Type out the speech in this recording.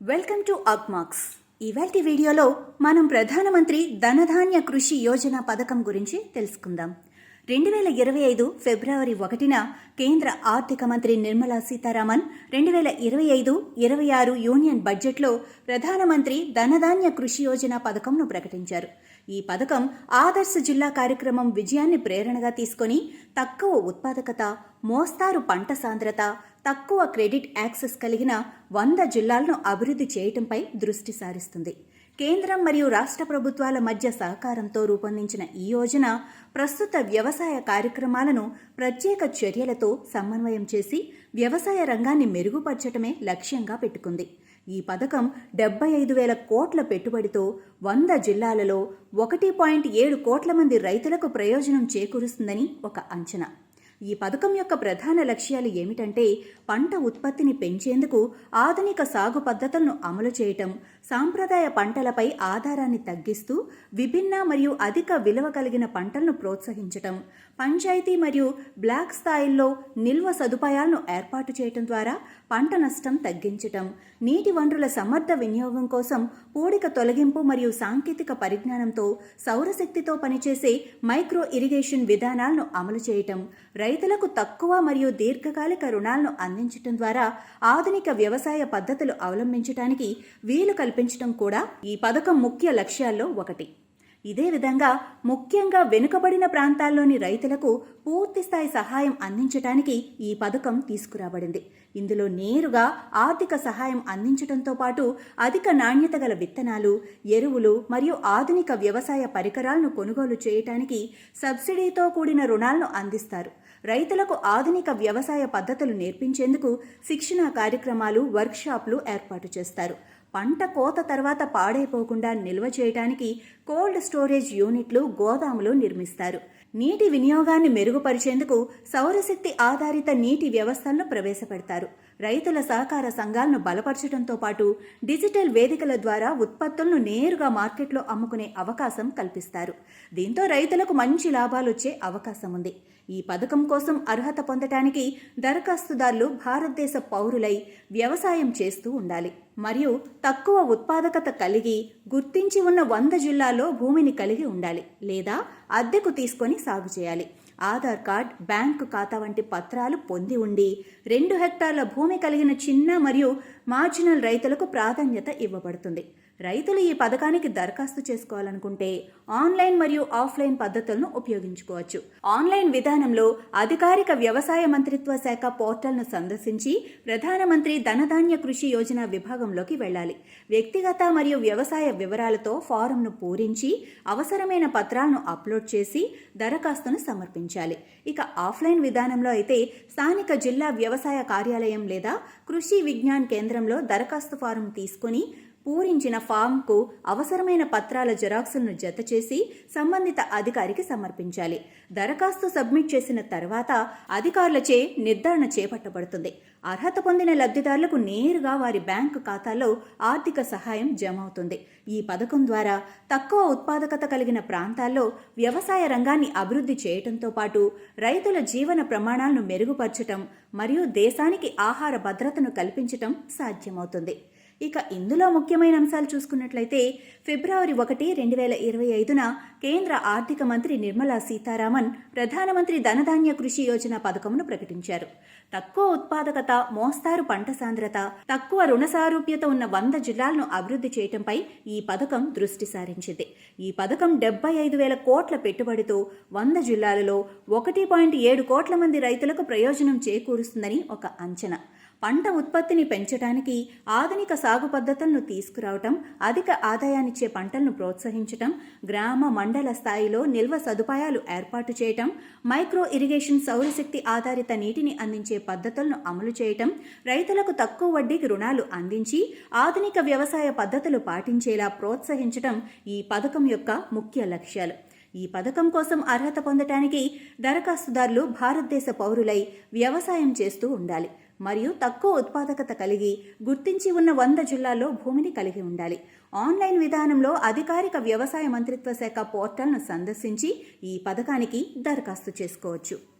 Welcome to అప్మార్క్స్ ఇవాటి వీడియోలో మనం ప్రధానమంత్రి ధనధాన్య కృషి యోజన పథకం గురించి తెలుసుకుందాం. రెండు వేల ఇరవై ఐదు ఫిబ్రవరి ఒకటిన కేంద్ర ఆర్థిక మంత్రి నిర్మలా సీతారామన్ రెండు వేల ఇరవై ఐదు ఇరవై ఆరు యూనియన్ బడ్జెట్లో ప్రధానమంత్రి ధనధాన్య కృషి యోజన పథకంను ప్రకటించారు. ఈ పథకం ఆదర్శ జిల్లా కార్యక్రమం విజయాన్ని ప్రేరణగా తీసుకొని తక్కువ ఉత్పాదకత మోస్తారు పంట సాంద్రత తక్కువ క్రెడిట్ యాక్సెస్ కలిగిన వంద జిల్లాలను అభివృద్ధి చేయటంపై దృష్టి సారిస్తుంది. కేంద్రం మరియు రాష్ట్ర ప్రభుత్వాల మధ్య సహకారంతో రూపొందించిన ఈ యోజన ప్రస్తుత వ్యవసాయ కార్యక్రమాలను ప్రత్యేక చర్యలతో సమన్వయం చేసి వ్యవసాయ రంగాన్ని మెరుగుపరచటమే లక్ష్యంగా పెట్టుకుంది. ఈ పథకం డెబ్బై ఐదు వేల కోట్ల పెట్టుబడితో వంద జిల్లాలలో ఒకటి పాయింట్ ఏడు కోట్ల మంది రైతులకు ప్రయోజనం చేకూరుస్తుందని ఒక అంచనా. ఈ పథకం యొక్క ప్రధాన లక్ష్యాలు ఏమిటంటే పంట ఉత్పత్తిని పెంచేందుకు ఆధునిక సాగు పద్ధతులను అమలు చేయటం సాంప్రదాయ పంటలపై ఆధారాన్ని తగ్గిస్తూ విభిన్న మరియు అధిక విలువ కలిగిన పంటలను ప్రోత్సహించటం పంచాయతీ మరియు బ్లాక్ స్థాయిల్లో నిల్వ సదుపాయాలను ఏర్పాటు చేయటం ద్వారా పంట నష్టం తగ్గించటం నీటి వనరుల సమర్థ వినియోగం కోసం పూడిక తొలగింపు మరియు సాంకేతిక పరిజ్ఞానంతో సౌరశక్తితో పనిచేసే మైక్రో ఇరిగేషన్ విధానాలను అమలు చేయటం రైతులకు తక్కువ మరియు దీర్ఘకాలిక రుణాలను అందించటం ద్వారా ఆధునిక వ్యవసాయ పద్ధతులు అవలంబించడానికి వీలు కల్పించడం కూడా ఈ పథకం ముఖ్య లక్ష్యాల్లో ఒకటి. ఇదే విధంగా ముఖ్యంగా వెనుకబడిన ప్రాంతాల్లోని రైతులకు పూర్తిస్థాయి సహాయం అందించడానికి ఈ పథకం తీసుకురాబడింది. ఇందులో నేరుగా ఆర్థిక సహాయం అందించడంతో పాటు అధిక నాణ్యత గల విత్తనాలు ఎరువులు మరియు ఆధునిక వ్యవసాయ పరికరాలను కొనుగోలు చేయటానికి సబ్సిడీతో కూడిన రుణాలను అందిస్తారు. రైతులకు ఆధునిక వ్యవసాయ పద్ధతులు నేర్పించేందుకు శిక్షణా కార్యక్రమాలు వర్క్షాప్లు ఏర్పాటు చేస్తారు. పంట కోత తర్వాత పాడైపోకుండా నిల్వ చేయడానికి కోల్డ్ స్టోరేజ్ యూనిట్లు గోదాములు నిర్మిస్తారు. నీటి వినియోగాన్ని మెరుగుపరిచేందుకు సౌరశక్తి ఆధారిత నీటి వ్యవస్థలను ప్రవేశపెడతారు. రైతుల సహకార సంఘాలను బలపరచడంతో పాటు డిజిటల్ వేదికల ద్వారా ఉత్పత్తులను నేరుగా మార్కెట్లో అమ్ముకునే అవకాశం కల్పిస్తారు. దీంతో రైతులకు మంచి లాభాలు వచ్చే అవకాశం ఉంది. ఈ పథకం కోసం అర్హత పొందటానికి దరఖాస్తుదారులు భారతదేశ పౌరులై వ్యవసాయం చేస్తూ ఉండాలి. మరియు తక్కువ ఉత్పాదకత కలిగి గుర్తించి ఉన్న వంద జిల్లాల్లో భూమిని కలిగి ఉండాలి లేదా అద్దెకు తీసుకొని సాగు చేయాలి. ఆధార్ కార్డ్ బ్యాంకు ఖాతా వంటి పత్రాలు పొంది ఉండి రెండు హెక్టార్ల భూమి కలిగిన చిన్న మరియు మార్జినల్ రైతులకు ప్రాధాన్యత ఇవ్వబడుతుంది. రైతులు ఈ పథకానికి దరఖాస్తు చేసుకోవాలనుకుంటే ఆన్లైన్ మరియు ఆఫ్లైన్ పద్ధతులను ఉపయోగించుకోవచ్చు. ఆన్లైన్ విధానంలో అధికారిక వ్యవసాయ మంత్రిత్వ శాఖ పోర్టల్ను సందర్శించి ప్రధానమంత్రి ధనధాన్య కృషి యోజన విభాగంలోకి వెళ్ళాలి. వ్యక్తిగత మరియు వ్యవసాయ వివరాలతో ఫారంను పూరించి అవసరమైన పత్రాలను అప్లోడ్ చేసి దరఖాస్తును సమర్పించాలి. ఇక ఆఫ్లైన్ విధానంలో అయితే స్థానిక జిల్లా వ్యవసాయ కార్యాలయం లేదా కృషి విజ్ఞాన్ కేంద్రంలో దరఖాస్తు ఫారం తీసుకుని పూరించిన ఫామ్కు అవసరమైన పత్రాల జెరాక్సులను జతచేసి సంబంధిత అధికారికి సమర్పించాలి. దరఖాస్తు సబ్మిట్ చేసిన తర్వాత అధికారులచే నిర్ధారణ చేపట్టబడుతుంది. అర్హత పొందిన లబ్ధిదారులకు నేరుగా వారి బ్యాంకు ఖాతాలో ఆర్థిక సహాయం జమ అవుతుంది ఈ పథకం ద్వారా తక్కువ ఉత్పాదకత కలిగిన ప్రాంతాల్లో వ్యవసాయ రంగాన్ని అభివృద్ధి చేయటంతో పాటు రైతుల జీవన ప్రమాణాలను మెరుగుపరచటం మరియు దేశానికి ఆహార భద్రతను కల్పించటం సాధ్యమవుతుంది. ఇక ఇందులో ముఖ్యమైన అంశాలు చూసుకున్నట్లయితే ఫిబ్రవరి ఒకటి రెండు వేల ఇరవై ఐదున కేంద్ర ఆర్థిక మంత్రి నిర్మలా సీతారామన్ ప్రధానమంత్రి ధనధాన్య కృషి యోజన పథకమును ప్రకటించారు. తక్కువ ఉత్పాదకత మోస్తారు పంట సాంద్రత తక్కువ రుణ సారూప్యత ఉన్న వంద జిల్లాలను అభివృద్ధి చేయటంపై ఈ పథకం దృష్టి సారించింది. ఈ పథకం డెబ్బై ఐదు వేల కోట్ల పెట్టుబడితో వంద జిల్లాలలో ఒకటి పాయింట్ ఏడు కోట్ల మంది రైతులకు ప్రయోజనం చేకూరుస్తుందని ఒక అంచనా. పంట ఉత్పత్తిని పెంచడానికి ఆధునిక సాగు పద్ధతులను తీసుకురావటం అధిక ఆదాయాన్నిచ్చే పంటలను ప్రోత్సహించటం గ్రామ మండల స్థాయిలో నిల్వ సదుపాయాలు ఏర్పాటు చేయటం మైక్రో ఇరిగేషన్ సౌరశక్తి ఆధారిత నీటిని అందించే పద్ధతులను అమలు చేయటం రైతులకు తక్కువ వడ్డీకి రుణాలు అందించి ఆధునిక వ్యవసాయ పద్ధతులు పాటించేలా ప్రోత్సహించటం ఈ పథకం యొక్క ముఖ్య లక్ష్యాలు. ఈ పథకం కోసం అర్హత పొందటానికి దరఖాస్తుదారులు భారతదేశ పౌరులై వ్యవసాయం చేస్తూ ఉండాలి. మరియు తక్కువ ఉత్పాదకత కలిగి గుర్తించి ఉన్న వంద జిల్లాల్లో భూమిని కలిగి ఉండాలి. ఆన్లైన్ విధానంలో అధికారిక వ్యవసాయ మంత్రిత్వ శాఖ పోర్టల్ను సందర్శించి ఈ పథకానికి దరఖాస్తు చేసుకోవచ్చు.